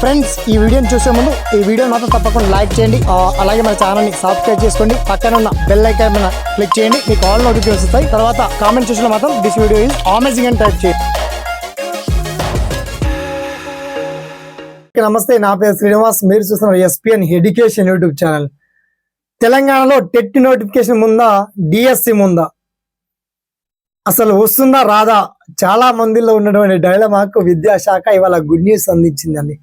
Friends ఈ వీడియోని చూసే ముందు ఈ వీడియో మాత్రం తప్పకుండా లైక్ చేయండి. అలాగే మన ఛానల్ని సబ్స్క్రైబ్ చేసుకోండి. పక్కన ఉన్న బెల్ ఐకాన్ మీద క్లిక్ చేయండి. మీకు ఆల్ నోటిఫికేషన్ వస్తాయి. తర్వాత కామెంట్ చూసిన మాత్రం దిస్ వీడియో ఇస్ అమేజింగ్ అని టైప్ చేయండి. నమస్తే నా పేరు శ్రీనివాస్. మీరు చూస్తున్నారు ఎస్పీఎన్ ఎడ్యుకేషన్ యూట్యూబ్ ఛానల్ తెలంగాణలో టెట్ నోటిఫికేషన్ ముందా డిఎస్సి ముందా? అసలు వస్తుందా రాదా? చాలా మందిలో ఉన్నటువంటి డైలమాకు విద్యాశాఖ ఇవాళ గుడ్ న్యూస్ అందించిందండి.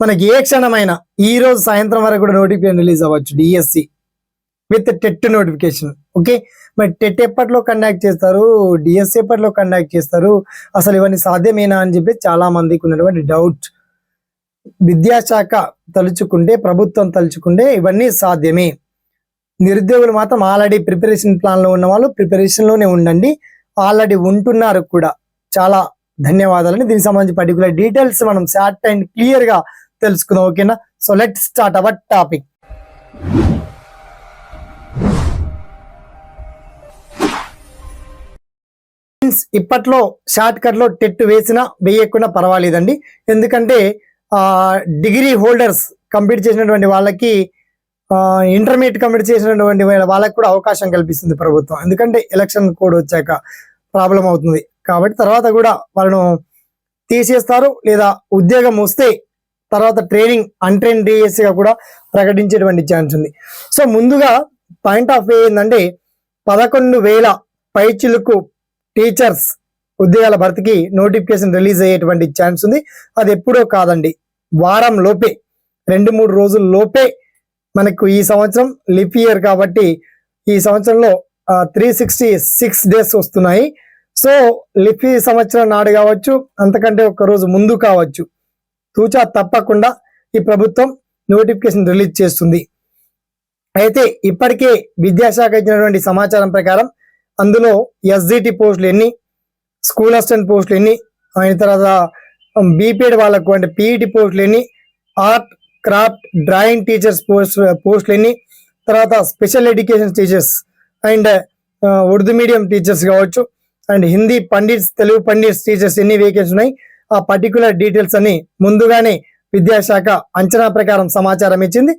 మనకి ఏ క్షణమైన ఈ రోజు సాయంత్రం వరకు కూడా నోటిఫికేషన్ రిలీజ్ అవ్వచ్చు DSC with TET notification okay మరి టెట్ ఎప్పట్లో కండక్ట్ చేస్తారు? డిఎస్సి ఎప్పట్లో కండక్ట్ చేస్తారు? అసలు ఇవన్నీ సాధ్యమేనా అని చెప్పి చాలా మందికి ఉన్నటువంటి డౌట్ విద్యాశాఖ తలుచుకుంటే ప్రభుత్వం తలుచుకుంటే ఇవన్నీ సాధ్యమే. నిరుద్యోగులు మాత్రం ఆల్రెడీ ప్రిపరేషన్ ప్లాన్లో ఉన్న వాళ్ళు ప్రిపరేషన్లోనే ఉండండి. ఆల్రెడీ ఉంటున్నారు కూడా. చాలా ధన్యవాదాలని దీనికి సంబంధించి పర్టికులర్ డీటెయిల్స్ మనం షార్ట్ అండ్ క్లియర్గా తెలుసుకుందాం ఓకేనా? So let start our topic ఇప్పట్లో షార్ట్ కట్లో టెట్ వేసినా వేయకుండా పర్వాలేదండి. ఎందుకంటే డిగ్రీ హోల్డర్స్ కంప్లీట్ చేసినటువంటి వాళ్ళకి ఇంటర్మీడియట్ కంప్లీట్ చేసినటువంటి వాళ్ళకి కూడా అవకాశం కల్పిస్తుంది ప్రభుత్వం. ఎందుకంటే ఎలక్షన్ కోడ్ వచ్చాక ప్రాబ్లం అవుతుంది. కాబట్టి తర్వాత కూడా వాళ్ళను తీసేస్తారు లేదా ఉద్యోగం వస్తే తర్వాత ట్రైనింగ్ అన్ట్రైన్గా కూడా ప్రకటించేటువంటి ఛాన్స్ ఉంది. సో ముందుగా పాయింట్ ఆఫ్ వ్యూ ఏంటంటే పదకొండు వేల పైచులకు టీచర్స్ ఉద్యోగాల భర్తీకి నోటిఫికేషన్ రిలీజ్ అయ్యేటువంటి ఛాన్స్ ఉంది. అది ఎప్పుడో కాదండి. వారం లోపే రెండు మూడు రోజుల లోపే మనకు ఈ సంవత్సరం లిప్ ఇయర్ కాబట్టి ఈ సంవత్సరంలో త్రీ సిక్స్టీ సిక్స్ డేస్ వస్తున్నాయి. సో లిప్ సంవత్సరం నాడు కావచ్చు అంతకంటే ఒక రోజు ముందు కావచ్చు. తూచా తప్పకుండా ఈ ప్రభుత్వం నోటిఫికేషన్ రిలీజ్ చేస్తుంది. అయితే ఇప్పటికే విద్యాశాఖ ఇచ్చినటువంటి సమాచారం ప్రకారం అందులో ఎస్జిటి పోస్టులు ఎన్ని స్కూల్ అసిస్టెంట్ పోస్టులు ఎన్ని అయిన తర్వాత బీపీఎడ్ వాళ్ళకు అంటే పీఈటి పోస్టులు ఎన్ని art craft drawing teachers post పోస్టులు ఎన్ని తర్వాత special education teachers and Urdu medium teachers కావచ్చు అండ్ హిందీ పండిట్స్ తెలుగు పండిట్స్ టీచర్స్ ఎన్ని వేకెన్సీ ఉన్నాయి ఆ పర్టికులర్ డీటెయిల్స్ అని ముందుగానే విద్యాశాఖ అంచనా ప్రకారం సమాచారం ఇచ్చింది.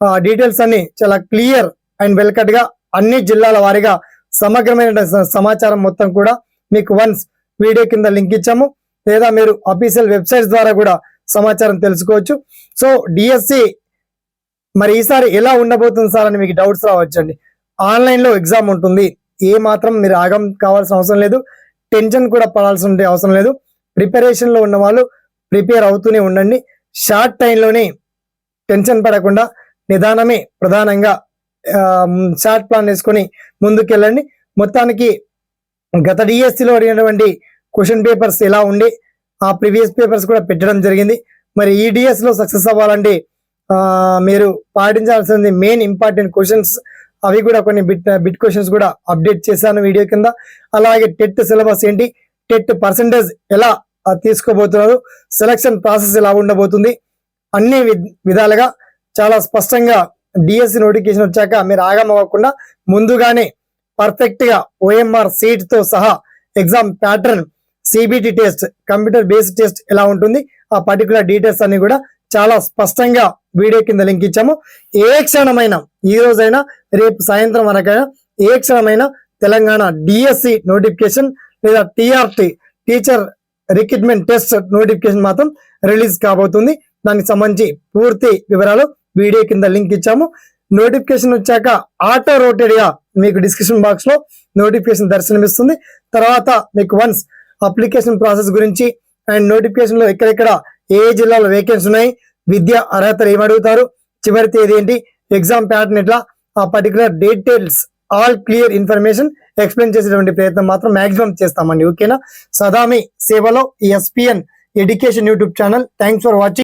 ఆ డీటెయిల్స్ అన్ని చాలా క్లియర్ అండ్ వెల్కట్గా అన్ని జిల్లాల వారీగా సమగ్రమైన సమాచారం మొత్తం కూడా మీకు వన్స్ వీడియో కింద లింక్ ఇచ్చాము. లేదా మీరు అఫీషియల్ వెబ్సైట్స్ ద్వారా కూడా సమాచారం తెలుసుకోవచ్చు. సో డిఎస్సి మరి ఈసారి ఎలా ఉండబోతుంది సార్ అని మీకు డౌట్స్ రావచ్చండి. ఆన్లైన్లో ఎగ్జామ్ ఉంటుంది. ఏ మాత్రం మీరు ఆగం కావాల్సిన అవసరం లేదు. టెన్షన్ కూడా పడాల్సిన ఉండే అవసరం లేదు. ప్రిపరేషన్లో ఉన్న వాళ్ళు ప్రిపేర్ అవుతూనే ఉండండి. షార్ట్ టైంలోనే టెన్షన్ పడకుండా నిదానమే ప్రధానంగా షార్ట్ ప్లాన్ వేసుకొని ముందుకెళ్ళండి. మొత్తానికి గత డిఎస్సిలో అడిగినటువంటి క్వశ్చన్ పేపర్స్ ఎలా ఉండి ఆ ప్రీవియస్ పేపర్స్ కూడా పెట్టడం జరిగింది. మరి ఈ డిఎస్లో సక్సెస్ అవ్వాలంటే మీరు పాటించాల్సింది మెయిన్ ఇంపార్టెంట్ క్వశ్చన్స్ అవి కూడా కొన్ని బిట్ బిట్ క్వశ్చన్స్ కూడా అప్డేట్ చేశాను వీడియో కింద. అలాగే టెట్ సిలబస్ ఏంటి? టెట్ పర్సంటేజ్ ఎలా తీసుకోబోతున్నారు. సెలక్షన్ ప్రాసెస్ ఎలా ఉండబోతుంది? అన్ని వి- విధాలుగా చాలా స్పష్టంగా డిఎస్సి నోటిఫికేషన్ వచ్చాక మీరు ఆగం అవ్వకుండా ముందుగానే పర్ఫెక్ట్గా ఓఎంఆర్ సీట్తో సహా exam pattern CBT test computer based test ఎలా ఉంటుంది? ఆ పర్టికులర్ డీటెయిల్స్ అన్ని కూడా చాలా స్పష్టంగా వీడియో కింద లింక్ ఇచ్చాము. ఏ క్షణమైనా ఈ రోజైనా రేపు సాయంత్రం వరకైనా ఏ క్షణమైనా తెలంగాణ డిఎస్సి నోటిఫికేషన్ లేదా TRT teacher recruitment test notification మాత్రం రిలీజ్ కాబోతుంది. దానికి సంబంధించి పూర్తి వివరాలు వీడియో కింద లింక్ ఇచ్చాము. నోటిఫికేషన్ వచ్చాక ఆటో రోటెడ్గా మీకు డిస్క్రిప్షన్ బాక్స్లో నోటిఫికేషన్ దర్శనమిస్తుంది. తర్వాత మీకు వన్స్ అప్లికేషన్ ప్రాసెస్ గురించి అండ్ నోటిఫికేషన్లో ఎక్కడెక్కడ ఏ జిల్లాలో వేకెన్సీ ఉన్నాయి విద్య అర్హతలు ఏమడుగుతారు చివరి తేదీ ఏంటి ఎగ్జామ్ ప్యాటర్న్ ఎట్లా ఆ particular details all clear information explain చేసేటువంటి ప్రయత్నం మాత్రం మాక్సిమం చేస్తామండి ఓకేనా? సదామి సేవలో SPN education YouTube channel. Thanks for watching.